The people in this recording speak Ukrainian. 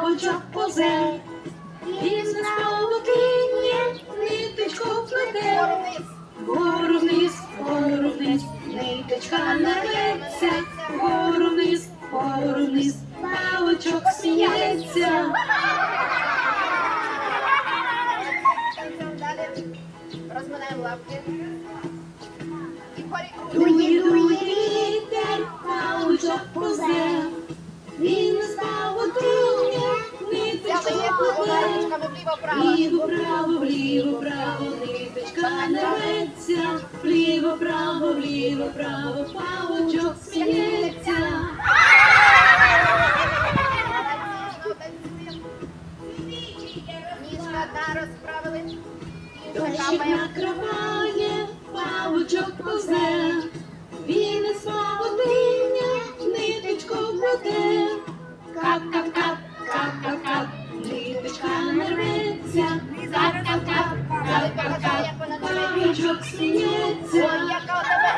павучок позе. Він з павутиння ниточку плете. Вгору вниз, вгору вниз, ниточка нарветься. Вгору вниз, вгору вниз, павучок сміється. Дує, дує вітер, павучок позе. Він павутиння плете. вліво-вправо. Вліво, право, вліво, право, ниточка не рветься, вліво, право, вліво, право, павучок сміється. Ніжка одна розправили. Дощик накриває, павучок позе, рветься, кап-кап-кап, кап-кап-кап, павучок Ой, сміється. яка у тебе